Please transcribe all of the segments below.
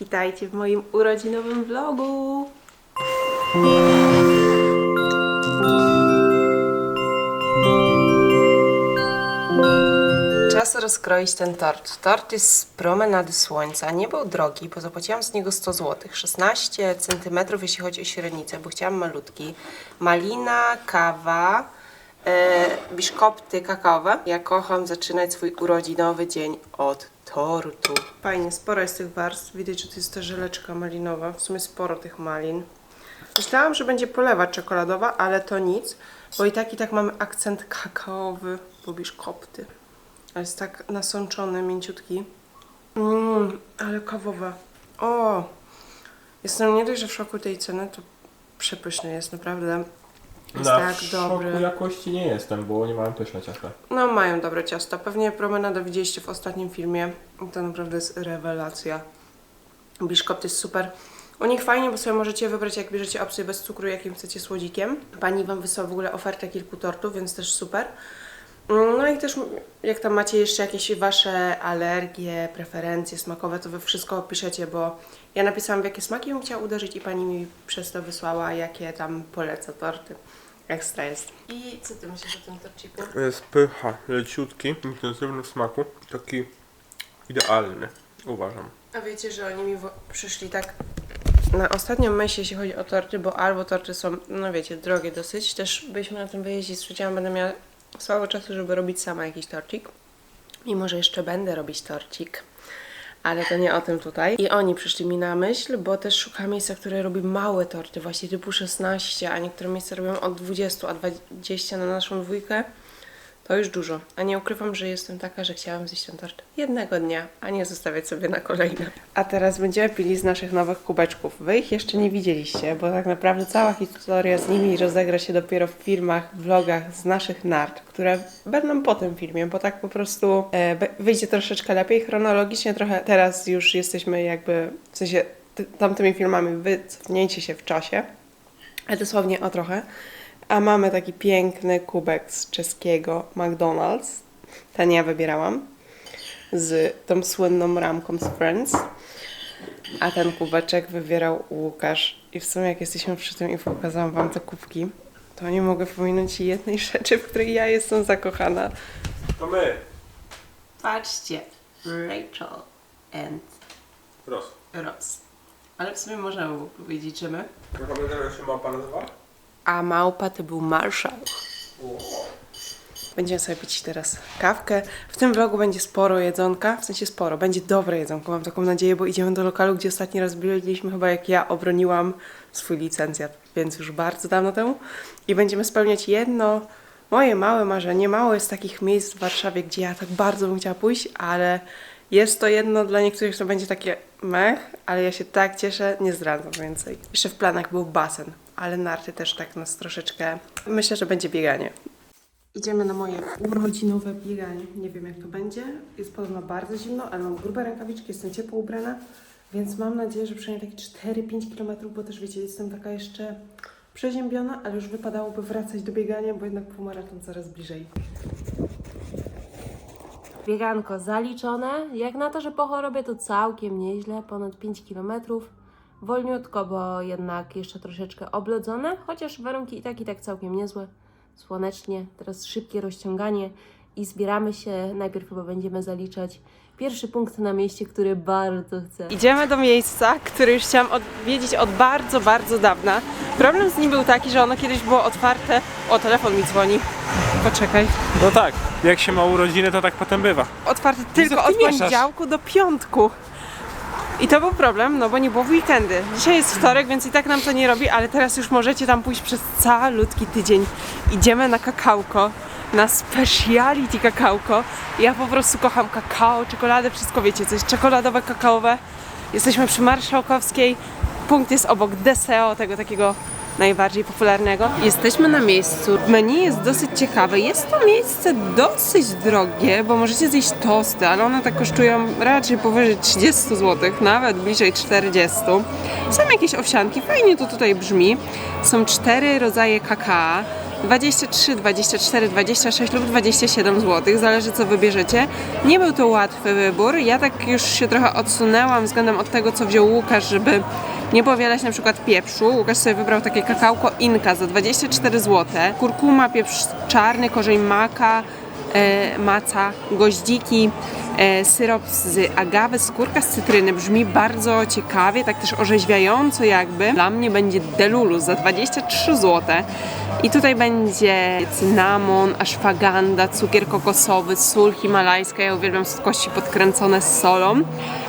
Witajcie w moim urodzinowym vlogu. Czas rozkroić ten tort. Tort jest z promenady słońca. Nie był drogi, bo zapłaciłam z niego 100 zł. 16 cm, jeśli chodzi o średnicę, bo chciałam malutki. Malina, kawa, e, biszkopty kakaowe. Ja kocham zaczynać swój urodzinowy dzień od tortu. Fajnie, sporo jest tych warstw. Widać, że to jest ta żeleczka malinowa. W sumie sporo tych malin. Myślałam, że będzie polewa czekoladowa, ale to nic, bo i tak i tak mamy akcent kakaowy, bo biszkopty. A jest tak nasączony, mięciutki. Mmm, ale kawowe. O! Jestem nie dość, że w szoku tej ceny, to przepyszny jest, naprawdę. Jest Na tak szoku dobry. jakości nie jestem, bo nie mają pyszne ciasta. No, mają dobre ciasto. Pewnie promenada widzieliście w ostatnim filmie. To naprawdę jest rewelacja. Biszkopt jest super. U nich fajnie, bo sobie możecie wybrać, jak bierzecie opcję bez cukru, jakim chcecie słodzikiem. Pani Wam wysłała w ogóle ofertę kilku tortów, więc też super. Mm, No i też, jak tam macie jeszcze jakieś Wasze alergie, preferencje smakowe, to Wy wszystko opiszecie, bo ja napisałam, w jakie smaki bym chciała uderzyć i Pani mi przez to wysłała, jakie tam poleca torty. Ekstra jest. I co Ty myślisz o tym torciku? Jest pycha, leciutki, intensywny w smaku, taki idealny, uważam. A wiecie, że oni mi wo- przyszli tak na ostatnią myśl, jeśli chodzi o torty, bo albo torty są, no wiecie, drogie dosyć. Też byliśmy na tym wyjeździe, stwierdziłam, będę miała słabo czasu, żeby robić sama jakiś torcik. Mimo, że jeszcze będę robić torcik. Ale to nie o tym tutaj. I oni przyszli mi na myśl, bo też szukam miejsca, które robi małe torty, właśnie typu 16, a niektóre miejsca robią od 20, a 20 na naszą dwójkę. To już dużo. A nie ukrywam, że jestem taka, że chciałam zjeść ten tort jednego dnia, a nie zostawiać sobie na kolejne. A teraz będziemy pili z naszych nowych kubeczków. Wy ich jeszcze nie widzieliście, bo tak naprawdę cała historia z nimi rozegra się dopiero w filmach, vlogach z naszych nart, które będą po tym filmie, bo tak po prostu e, wyjdzie troszeczkę lepiej. Chronologicznie trochę teraz już jesteśmy jakby, w sensie ty- tamtymi filmami wycofnięcie się w czasie, ale dosłownie o trochę. A mamy taki piękny kubek z czeskiego McDonald's. Ten ja wybierałam. Z tą słynną ramką z Friends. A ten kubeczek wybierał Łukasz. I w sumie jak jesteśmy przy tym i pokazałam wam te kubki, to nie mogę pominąć jednej rzeczy, w której ja jestem zakochana. To my! Patrzcie. Rachel and Ros. Ross. Ale w sumie możemy było powiedzieć, że my. Trochę będę się małpa nazywała? A małpa to był Marshall. Będziemy sobie pić teraz kawkę. W tym vlogu będzie sporo jedzonka, w sensie sporo, będzie dobre jedzonko, mam taką nadzieję, bo idziemy do lokalu, gdzie ostatni raz byliśmy chyba jak ja obroniłam swój licencjat, więc już bardzo dawno temu. I będziemy spełniać jedno moje małe marzenie. Mało jest takich miejsc w Warszawie, gdzie ja tak bardzo bym chciała pójść, ale jest to jedno dla niektórych, to będzie takie mech, ale ja się tak cieszę, nie zdradzam więcej. Jeszcze w planach był basen, ale narty też tak nas troszeczkę... Myślę, że będzie bieganie. Idziemy na moje urodzinowe bieganie. Nie wiem jak to będzie. Jest podobno bardzo zimno, ale mam grube rękawiczki, jestem ciepło ubrana, więc mam nadzieję, że przynajmniej takie 4-5 km, bo też wiecie, jestem taka jeszcze przeziębiona, ale już wypadałoby wracać do biegania, bo jednak półmaraton coraz bliżej. Bieganko zaliczone. Jak na to, że po chorobie to całkiem nieźle, ponad 5 km. Wolniutko, bo jednak jeszcze troszeczkę oblodzone, chociaż warunki i tak i tak całkiem niezłe. Słonecznie, teraz szybkie rozciąganie i zbieramy się. Najpierw chyba będziemy zaliczać pierwszy punkt na mieście, który bardzo chcę. Idziemy do miejsca, które już chciałam odwiedzić od bardzo, bardzo dawna. Problem z nim był taki, że ono kiedyś było otwarte. O, telefon mi dzwoni. Poczekaj. No tak, jak się ma urodziny, to tak potem bywa. otwarte tylko ty od mieszasz? poniedziałku do piątku. I to był problem, no bo nie było w weekendy. Dzisiaj jest wtorek, więc i tak nam to nie robi, ale teraz już możecie tam pójść przez calutki tydzień. Idziemy na kakałko, na speciality kakałko. Ja po prostu kocham kakao, czekoladę, wszystko wiecie, coś czekoladowe, kakaowe. Jesteśmy przy Marszałkowskiej. Punkt jest obok Deseo, tego takiego najbardziej popularnego. Jesteśmy na miejscu. Menu jest dosyć ciekawe. Jest to miejsce dosyć drogie, bo możecie zjeść tosty, ale one tak kosztują raczej powyżej 30 zł, nawet bliżej 40. Są jakieś owsianki, fajnie to tutaj brzmi. Są cztery rodzaje kakao. 23, 24, 26 lub 27 zł, zależy co wybierzecie. Nie był to łatwy wybór, ja tak już się trochę odsunęłam względem od tego, co wziął Łukasz, żeby nie powielać na przykład pieprzu. Łukasz sobie wybrał takie kakałko Inka za 24 zł, kurkuma, pieprz czarny, korzeń maka, maca, goździki, e, syrop z agawy, skórka z cytryny. Brzmi bardzo ciekawie, tak też orzeźwiająco jakby. Dla mnie będzie Delulu za 23 zł. I tutaj będzie cynamon, ashwaganda, cukier kokosowy, sól himalajska. Ja uwielbiam słodkości podkręcone z solą.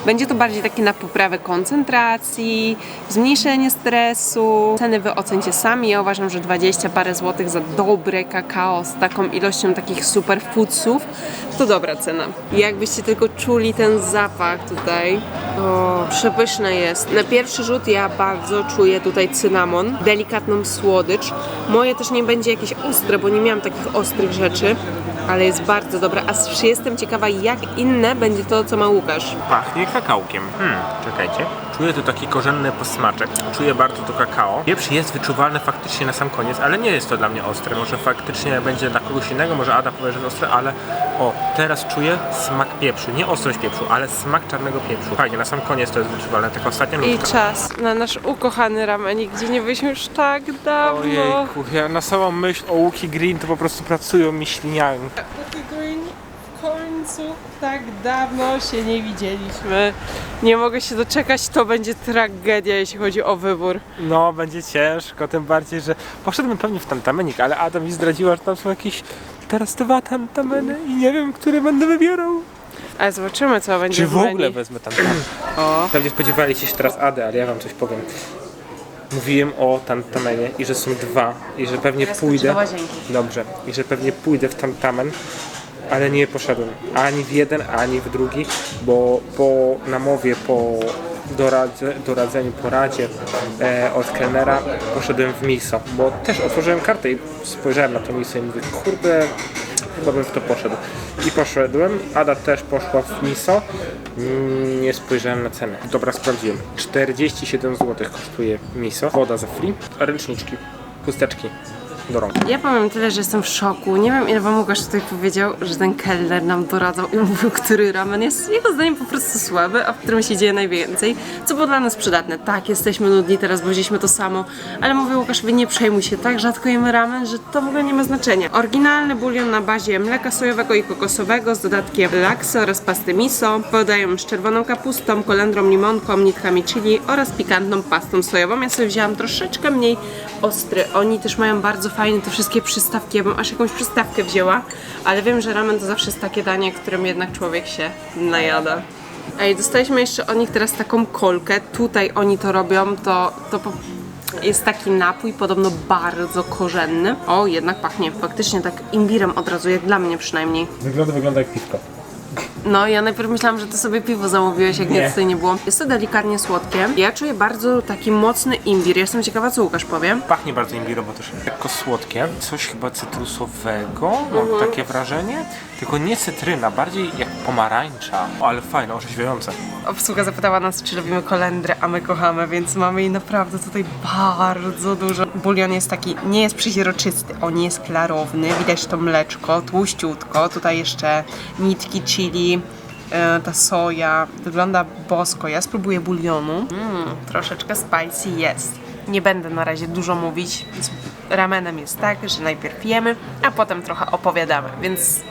Będzie to bardziej takie na poprawę koncentracji, zmniejszenie stresu. Ceny wy ocencie sami. Ja uważam, że 20 parę złotych za dobre kakao z taką ilością takich to dobra cena. Jakbyście tylko czuli ten zapach tutaj. O, przepyszne jest. Na pierwszy rzut ja bardzo czuję tutaj cynamon, delikatną słodycz. Moje też nie będzie jakieś ostre, bo nie miałam takich ostrych rzeczy, ale jest bardzo dobre. A jestem ciekawa, jak inne będzie to, co ma Łukasz. Pachnie kakałkiem. Hmm, czekajcie. Czuję tu taki korzenny posmaczek. Czuję bardzo to kakao. Pieprz jest wyczuwalny faktycznie na sam koniec, ale nie jest to dla mnie ostre. Może faktycznie będzie dla kogoś innego, może Ada powie, że jest ostre, ale o, teraz czuję smak pieprzu. Nie ostrość pieprzu, ale smak czarnego pieprzu. Fajnie, na sam koniec to jest wyczuwalne. Tak ostatnia I czas na nasz ukochany ramenik, gdzie nie byliśmy już tak dawno. Ojejku, ja na samą myśl o Łuki Green to po prostu pracują mi śliniami. Końcu tak dawno się nie widzieliśmy. Nie mogę się doczekać, to będzie tragedia, jeśli chodzi o wybór. No, będzie ciężko, tym bardziej, że poszedłem pewnie w tantamenik, ale Adam mi zdradziła, że tam są jakieś teraz dwa tantameny i nie wiem, który będę wybierał. Ale zobaczymy, co będzie Czy w menu. ogóle wezmę tantamen? O, Pewnie spodziewaliście się teraz Ady, ale ja wam coś powiem. Mówiłem o tantamenie i że są dwa i że pewnie pójdę. do łazienki. Dobrze, i że pewnie pójdę w tantamen, ale nie poszedłem ani w jeden, ani w drugi, bo po namowie, po doradze, doradzeniu, poradzie e, od kelnera poszedłem w miso, bo też otworzyłem kartę i spojrzałem na to miso i mówię, kurde, chyba bym w to poszedł. I poszedłem, Ada też poszła w miso, nie spojrzałem na cenę. Dobra, sprawdziłem. 47 zł kosztuje miso, woda za free, ręczniczki, chusteczki do rąk. Ja powiem tyle, że jestem w szoku. Nie wiem, ile wam Łukasz tutaj powiedział, że ten kelner nam doradzał i mówił, który ramen jest jego zdaniem po prostu słaby, a w którym się dzieje najwięcej, co było dla nas przydatne. Tak, jesteśmy nudni, teraz bo wzięliśmy to samo, ale mówię Łukaszowi, nie przejmuj się, tak rzadko jemy ramen, że to w ogóle nie ma znaczenia. Oryginalny bulion na bazie mleka sojowego i kokosowego z dodatkiem laksy oraz pasty miso. Podają z czerwoną kapustą, kolendrą, limonką, nitkami chili oraz pikantną pastą sojową. Ja sobie wzięłam troszeczkę mniej ostry. Oni też mają bardzo fajne te wszystkie przystawki. Ja bym aż jakąś przystawkę wzięła, ale wiem, że ramen to zawsze jest takie danie, którym jednak człowiek się najada. Ej, dostaliśmy jeszcze od nich teraz taką kolkę. Tutaj oni to robią, to, to po... jest taki napój, podobno bardzo korzenny. O, jednak pachnie faktycznie tak imbirem od razu, jak dla mnie przynajmniej. Wygląda, wygląda jak piwko. No, ja najpierw myślałam, że ty sobie piwo zamówiłeś, jak Nie. nic tutaj nie było. Jest to delikatnie słodkie. Ja czuję bardzo taki mocny imbir. Jestem ciekawa, co Łukasz powie. Pachnie bardzo imbirowo też. Lekko słodkie, coś chyba cytrusowego, mam takie wrażenie. Tylko nie cytryna, bardziej jak pomarańcza. O, ale fajne, orzeźwiające. Obsługa zapytała nas, czy lubimy kolendrę, a my kochamy, więc mamy jej naprawdę tutaj bardzo dużo. Bulion jest taki, nie jest przeźroczysty, on jest klarowny, widać to mleczko, tłuściutko, tutaj jeszcze nitki chili, ta soja, wygląda bosko. Ja spróbuję bulionu. Mm, troszeczkę spicy jest. Nie będę na razie dużo mówić. Z ramenem jest tak, że najpierw jemy, a potem trochę opowiadamy, więc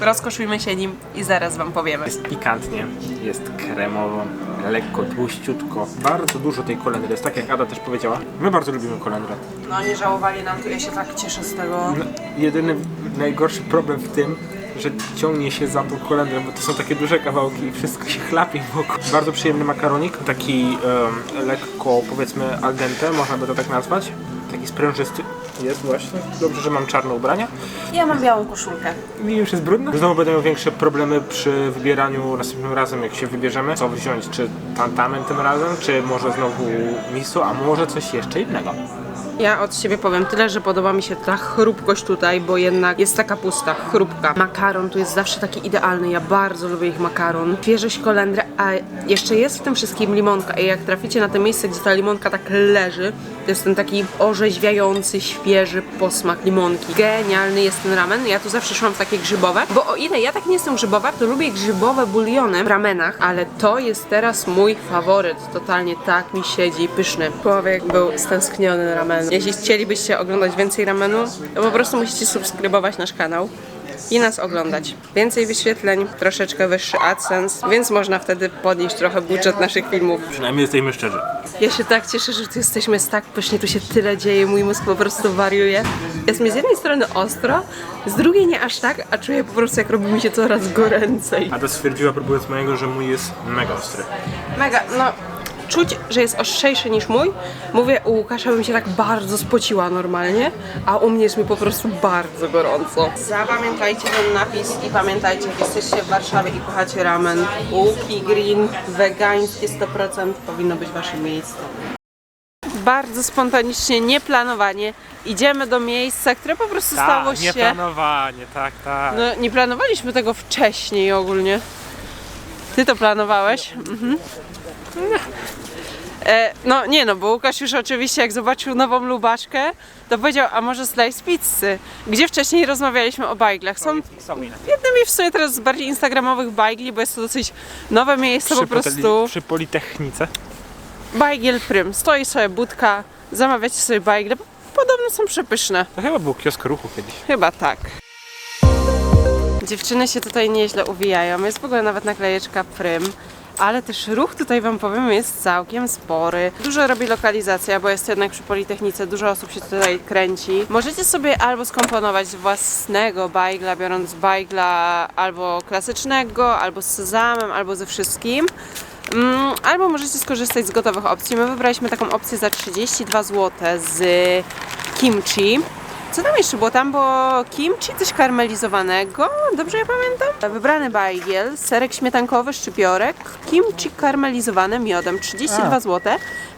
rozkoszujmy się nim i zaraz wam powiemy. Jest pikantnie, jest kremowo, lekko, tłuściutko. Bardzo dużo tej kolendry jest, tak jak Ada też powiedziała. My bardzo lubimy kolendrę. No nie żałowali nam tu, ja się tak cieszę z tego. No, jedyny, najgorszy problem w tym, że ciągnie się za tą kolendrę, bo to są takie duże kawałki i wszystko się chlapie wokół. Bardzo przyjemny makaronik, taki em, lekko powiedzmy al dente, można by to tak nazwać. Taki sprężysty jest właśnie. Dobrze, że mam czarne ubrania. Ja mam białą koszulkę. I już jest brudne. Znowu miał większe problemy przy wybieraniu następnym razem, jak się wybierzemy. Co wziąć, czy tantamen tym razem, czy może znowu miso, a może coś jeszcze innego. Ja od siebie powiem tyle, że podoba mi się ta chrupkość tutaj, bo jednak jest taka pusta, chrupka. Makaron tu jest zawsze taki idealny, ja bardzo lubię ich makaron. Świeżość kolendry, a jeszcze jest w tym wszystkim limonka i jak traficie na to miejsce, gdzie ta limonka tak leży, to jest ten taki orzeźwiający, świeży posmak limonki. Genialny jest ten ramen, ja tu zawsze szłam w takie grzybowe, bo o ile ja tak nie jestem grzybowa, to lubię grzybowe buliony w ramenach, ale to jest teraz mój faworyt, totalnie tak mi siedzi, pyszny. Człowiek był stęskniony ramen. Jeśli chcielibyście oglądać więcej ramenu, to po prostu musicie subskrybować nasz kanał i nas oglądać. Więcej wyświetleń, troszeczkę wyższy AdSense, więc można wtedy podnieść trochę budżet naszych filmów. Przynajmniej jesteśmy szczerzy. Ja się tak cieszę, że tu jesteśmy jest tak pysznie, tu się tyle dzieje, mój mózg po prostu wariuje. Jest mi z jednej strony ostro, z drugiej nie aż tak, a czuję po prostu jak robi mi się coraz goręcej. Ada stwierdziła, próbując mojego, że mój jest mega ostry. Mega, no czuć, że jest ostrzejszy niż mój. Mówię, u Łukasza bym się tak bardzo spociła normalnie, a u mnie jest mi po prostu bardzo gorąco. Zapamiętajcie ten napis i pamiętajcie, jak jesteście w Warszawie i kochacie ramen, łuki green, wegańskie 100% powinno być waszym miejscem. Bardzo spontanicznie, nieplanowanie idziemy do miejsca, które po prostu stało się... planowanie, tak, tak. No, nie planowaliśmy tego wcześniej ogólnie. Ty to planowałeś? Mhm. E, no nie no, bo Łukasz już oczywiście jak zobaczył nową lubaczkę, to powiedział, a może slice pizzy, gdzie wcześniej rozmawialiśmy o bajglach. Są jednymi w sumie teraz z bardziej instagramowych bajgli, bo jest to dosyć nowe miejsce po prostu. przy Politechnice. Bajgiel Prym. Stoi sobie budka, zamawiacie sobie bajgle, podobno są przepyszne. To chyba był kiosk ruchu kiedyś. Chyba tak. Dziewczyny się tutaj nieźle uwijają. Jest w ogóle nawet naklejeczka Prym. Ale też ruch tutaj Wam powiem jest całkiem spory. Dużo robi lokalizacja, bo jest jednak przy Politechnice, dużo osób się tutaj kręci. Możecie sobie albo skomponować własnego bajgla, biorąc bajgla albo klasycznego, albo z sezamem, albo ze wszystkim. Mm, albo możecie skorzystać z gotowych opcji. My wybraliśmy taką opcję za 32 zł z kimchi. Co tam jeszcze było? Tam było kimchi, coś karmelizowanego, dobrze ja pamiętam? Wybrany bajgiel, serek śmietankowy, szczypiorek, kimchi karmelizowane miodem, 32 zł.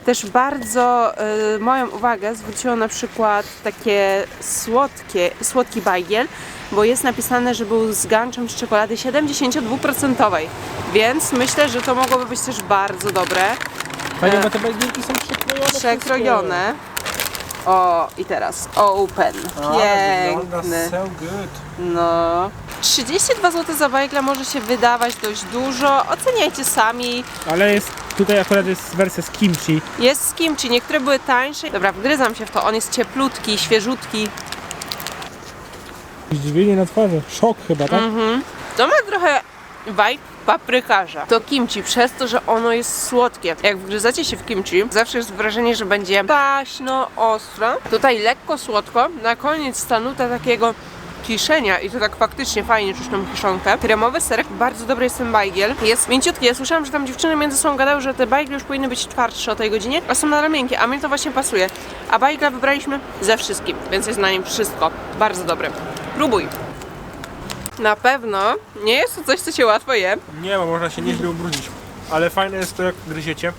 Też bardzo y, moją uwagę zwróciło na przykład takie słodkie, słodki bajgiel, bo jest napisane, że był z ganczem z czekolady 72%, więc myślę, że to mogłoby być też bardzo dobre. Panie, bo te bagienki są przekrojone. Przekrojone. O, i teraz open. Piękny. so good. No. 32 zł za bajgla może się wydawać dość dużo. Oceniajcie sami. Ale jest, tutaj akurat jest wersja z kimchi. Jest z kimchi, niektóre były tańsze. Dobra, wgryzam się w to. On jest cieplutki, świeżutki. Zdziwienie na twarzy. Szok chyba, tak? To ma trochę vibe paprykarza. To kimchi, przez to, że ono jest słodkie. Jak wgryzacie się w kimchi, zawsze jest wrażenie, że będzie taśno, ostro. Tutaj lekko słodko. Na koniec ta nuta takiego kiszenia i to tak faktycznie fajnie czuć tą kiszonkę. Kremowy serek, bardzo dobry jest ten bajgiel. Jest mięciutki. Ja słyszałam, że tam dziewczyny między sobą gadały, że te bajgle już powinny być twardsze o tej godzinie, a są nadal miękkie, a mnie to właśnie pasuje. A bajgla wybraliśmy ze wszystkim, więc jest na nim wszystko. Bardzo dobry. Próbuj. Na pewno nie jest to coś, co się łatwo je. Nie, bo można się nieźle ubrudzić. Ale fajne jest to, jak gryziecie.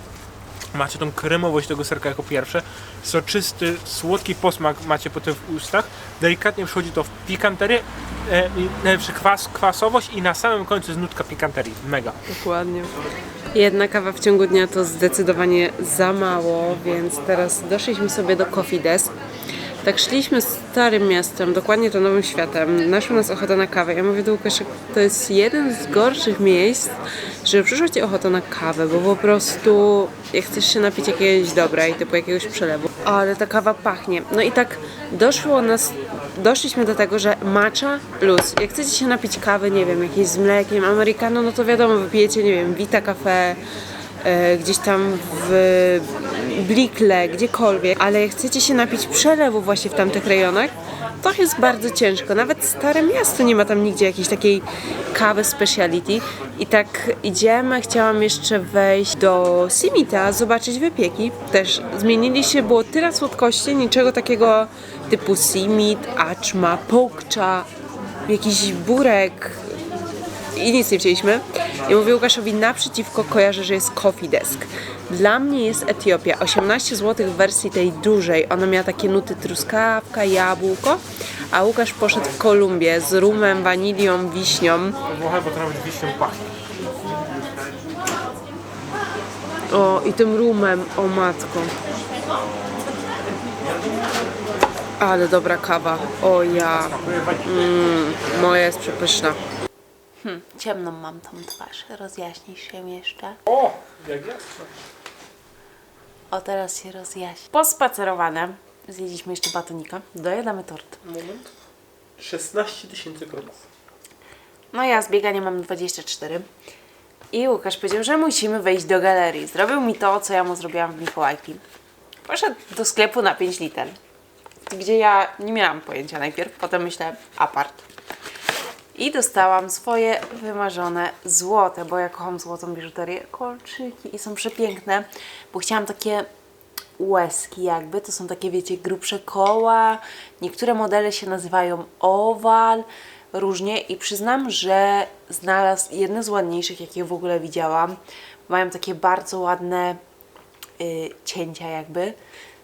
Macie tą kremowość tego serka jako pierwsze. Soczysty, słodki posmak macie potem w ustach. Delikatnie przychodzi to w pikanterię, e, i najlepszy kwas, kwasowość i na samym końcu jest nutka pikanterii. Mega. Dokładnie. Jedna kawa w ciągu dnia to zdecydowanie za mało, więc teraz doszliśmy sobie do Coffee Desk. Tak szliśmy starym miastem, dokładnie to nowym światem. Naszła nas ochota na kawę. Ja mówię do Łukasza, to jest jeden z gorszych miejsc, żeby przyszła ci ochota na kawę, bo po prostu jak chcesz się napić jakiegoś dobra i typu jakiegoś przelewu. Ale ta kawa pachnie. No i tak doszło nas, doszliśmy do tego, że matcha plus. Jak chcecie się napić kawy, nie wiem, jakiejś z mlekiem, americano, no to wiadomo, wypijecie, nie wiem, Vita Cafe, e, gdzieś tam w Blikle, gdziekolwiek, ale jak chcecie się napić przelewu właśnie w tamtych rejonach, to jest bardzo ciężko. Nawet stare miasto nie ma tam nigdzie jakiejś takiej kawy speciality. I tak idziemy, chciałam jeszcze wejść do Simita, zobaczyć wypieki. Też zmienili się, było tyle słodkości, niczego takiego typu Simit, Aczma, Pokcza, jakiś burek, i nic nie wzięliśmy. I mówię Łukaszowi naprzeciwko kojarzę, że jest coffee desk. Dla mnie jest Etiopia. 18 zł w wersji tej dużej. Ona miała takie nuty truskawka, jabłko, a Łukasz poszedł w Kolumbię z rumem, wanilią, wiśnią. Bo to nawet wiśnią pachnie. O, i tym rumem, o matko. Ale dobra kawa. O ja. Mm, moja jest przepyszna. Hmm, ciemną mam tą twarz. Rozjaśnisz się jeszcze? O! Jak jest? O, teraz się rozjaśni. Pospacerowane. Zjedliśmy jeszcze batonika. Dojadamy tort. Moment. 16 tysięcy kroków. No ja z biegania mam 24. I Łukasz powiedział, że musimy wejść do galerii. Zrobił mi to, co ja mu zrobiłam w Mikołajki. Poszedł do sklepu na 5 liter. Gdzie ja nie miałam pojęcia najpierw, potem myślę apart. I dostałam swoje wymarzone złote, bo ja kocham złotą biżuterię, kolczyki i są przepiękne, bo chciałam takie łezki jakby, to są takie wiecie grubsze koła, niektóre modele się nazywają owal, różnie i przyznam, że znalazł jedne z ładniejszych jakie w ogóle widziałam. Mają takie bardzo ładne y, cięcia jakby.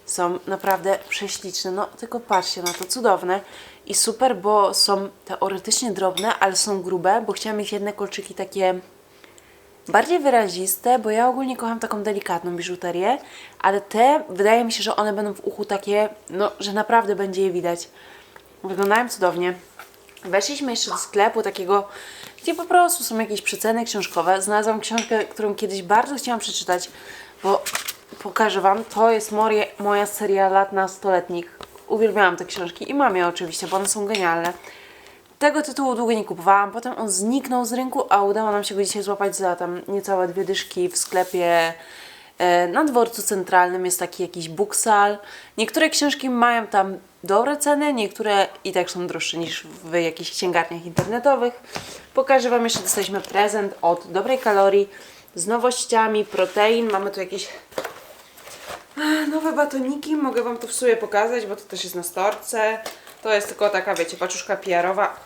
Są naprawdę prześliczne, no tylko patrzcie na to, cudowne i super, bo są teoretycznie drobne, ale są grube, bo chciałam mieć jedne kolczyki takie bardziej wyraziste, bo ja ogólnie kocham taką delikatną biżuterię, ale te wydaje mi się, że one będą w uchu takie, no, że naprawdę będzie je widać. Wyglądają cudownie. Weszliśmy jeszcze do sklepu takiego, gdzie po prostu są jakieś przeceny książkowe. Znalazłam książkę, którą kiedyś bardzo chciałam przeczytać, bo pokażę Wam, to jest moje, moja seria lat nastoletnich. Uwielbiałam te książki i mam je oczywiście, bo one są genialne. Tego tytułu długo nie kupowałam, potem on zniknął z rynku, a udało nam się go dzisiaj złapać za tam niecałe dwie dyszki w sklepie e, na dworcu centralnym jest taki jakiś booksal. Niektóre książki mają tam dobre ceny, niektóre i tak są droższe niż w jakichś księgarniach internetowych. Pokażę Wam jeszcze, dostaliśmy prezent od Dobrej Kalorii z nowościami, protein. Mamy tu jakieś nowe batoniki, mogę Wam to w sumie pokazać, bo to też jest na storce. To jest tylko taka, wiecie, paczuszka PR-owa.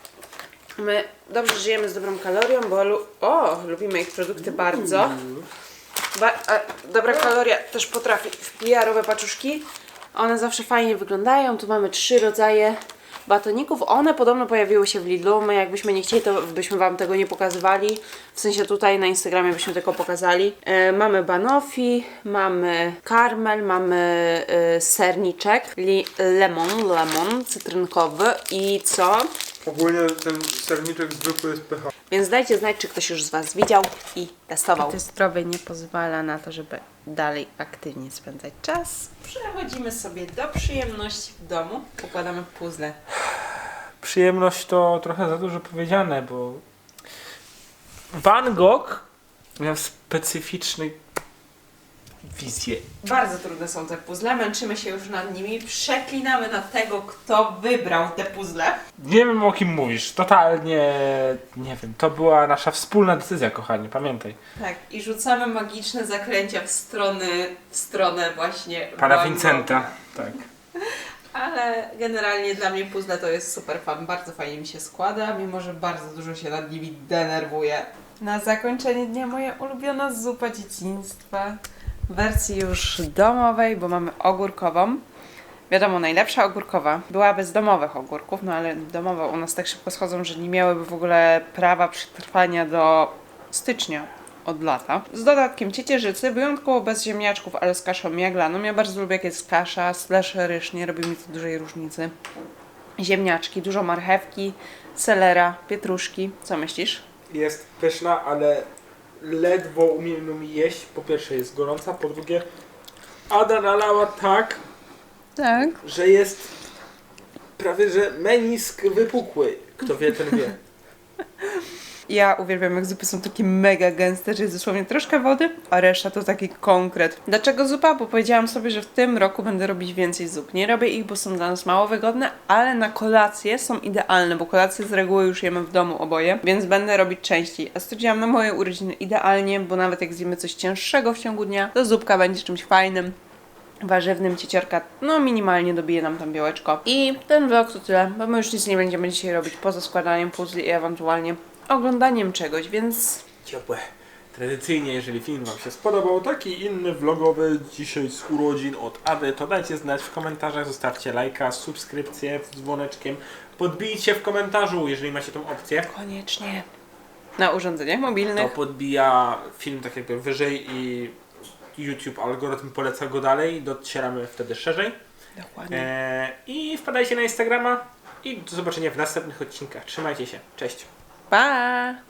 My dobrze żyjemy z dobrą kalorią, bo lu- o, lubimy ich produkty bardzo. Ba- dobra kaloria też potrafi w PR-owe paczuszki. One zawsze fajnie wyglądają. Tu mamy trzy rodzaje batoników. One podobno pojawiły się w Lidlu. My jakbyśmy nie chcieli, to byśmy Wam tego nie pokazywali. W sensie tutaj na Instagramie byśmy tylko pokazali. E, mamy banoffee, mamy karmel, mamy e, serniczek, li, lemon, lemon cytrynkowy i co? Ogólnie ten serniczek zwykły jest pycha. Więc dajcie znać, czy ktoś już z Was widział i testował. Te zdrowie nie pozwala na to, żeby dalej aktywnie spędzać czas. Przechodzimy sobie do przyjemności w domu. Układamy puzzle. Przyjemność to trochę za dużo powiedziane, bo Van Gogh miał specyficzny wizję. Bardzo trudne są te puzzle, męczymy się już nad nimi, przeklinamy na tego, kto wybrał te puzzle. Nie wiem o kim mówisz, totalnie nie wiem. To była nasza wspólna decyzja, kochani, pamiętaj. Tak, i rzucamy magiczne zaklęcia w strony, w stronę właśnie Pana Van Vincenta. Tak. Ale generalnie dla mnie puzzle to jest super fan, bardzo fajnie mi się składa, mimo że bardzo dużo się nad nimi denerwuję. Na zakończenie dnia moja ulubiona zupa dzieciństwa. Wersji już domowej, bo mamy ogórkową. Wiadomo, najlepsza ogórkowa była bez domowych ogórków, no ale domowe u nas tak szybko schodzą, że nie miałyby w ogóle prawa przetrwania do stycznia od lata. Z dodatkiem ciecierzycy, wyjątkowo bez ziemniaczków, ale z kaszą jaglaną. Ja bardzo lubię, jak jest kasza, slash ryż, nie robi mi to dużej różnicy. Ziemniaczki, dużo marchewki, selera, pietruszki. Co myślisz? Jest pyszna, ale ledwo umiem jeść. Po pierwsze jest gorąca, po drugie Ada nalała tak, Tak. że jest prawie że menisk wypukły. Kto wie, ten wie. Ja uwielbiam, jak zupy są takie mega gęste, że jest dosłownie troszkę wody, a reszta to taki konkret. Dlaczego zupa? Bo powiedziałam sobie, że w tym roku będę robić więcej zup. Nie robię ich, bo są dla nas mało wygodne, ale na kolację są idealne, bo kolację z reguły już jemy w domu oboje, więc będę robić częściej. A stwierdziłam na moje urodziny idealnie, bo nawet jak zjemy coś cięższego w ciągu dnia, to zupka będzie czymś fajnym warzywnym cieciorka, no minimalnie dobije nam tam białeczko. I ten vlog to tyle, bo my już nic nie będziemy dzisiaj robić poza składaniem puzli i ewentualnie oglądaniem czegoś, więc Ciepłe. Tradycyjnie, jeżeli film Wam się spodobał, taki inny vlogowy dzisiaj z urodzin od Ady, to dajcie znać w komentarzach, zostawcie lajka, subskrypcję z dzwoneczkiem, podbijcie w komentarzu, jeżeli macie tą opcję. Koniecznie. Na urządzeniach To mobilnych. podbija film tak jakby wyżej i YouTube algorytm poleca go dalej, docieramy wtedy szerzej. Dokładnie. Eee, I wpadajcie na Instagrama i do zobaczenia w następnych odcinkach. Trzymajcie się. Cześć. Bye.